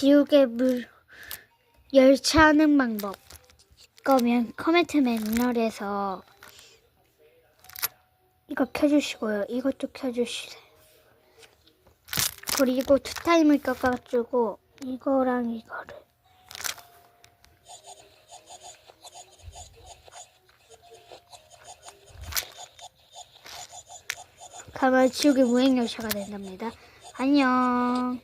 지옥의 물 열차하는 방법 거면 커멘트 맨널에서 이거 켜주시고요. 이것도 켜주시세요. 그리고 투 타임을 깎아주고 이거랑 이거를 가면 지옥의 무행 열차가 된답니다. 안녕.